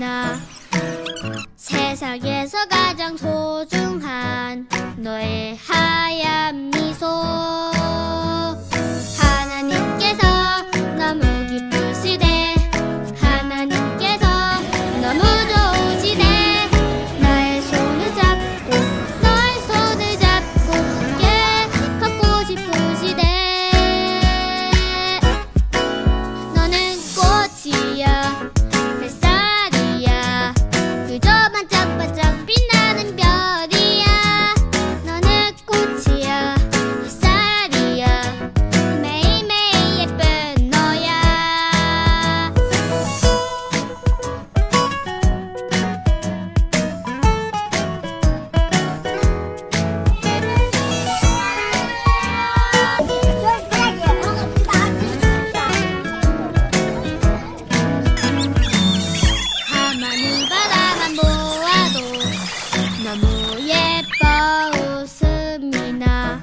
하나. 세상에서 가장 좋은 너무 예뻐 웃음이 나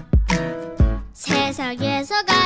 세상에서 가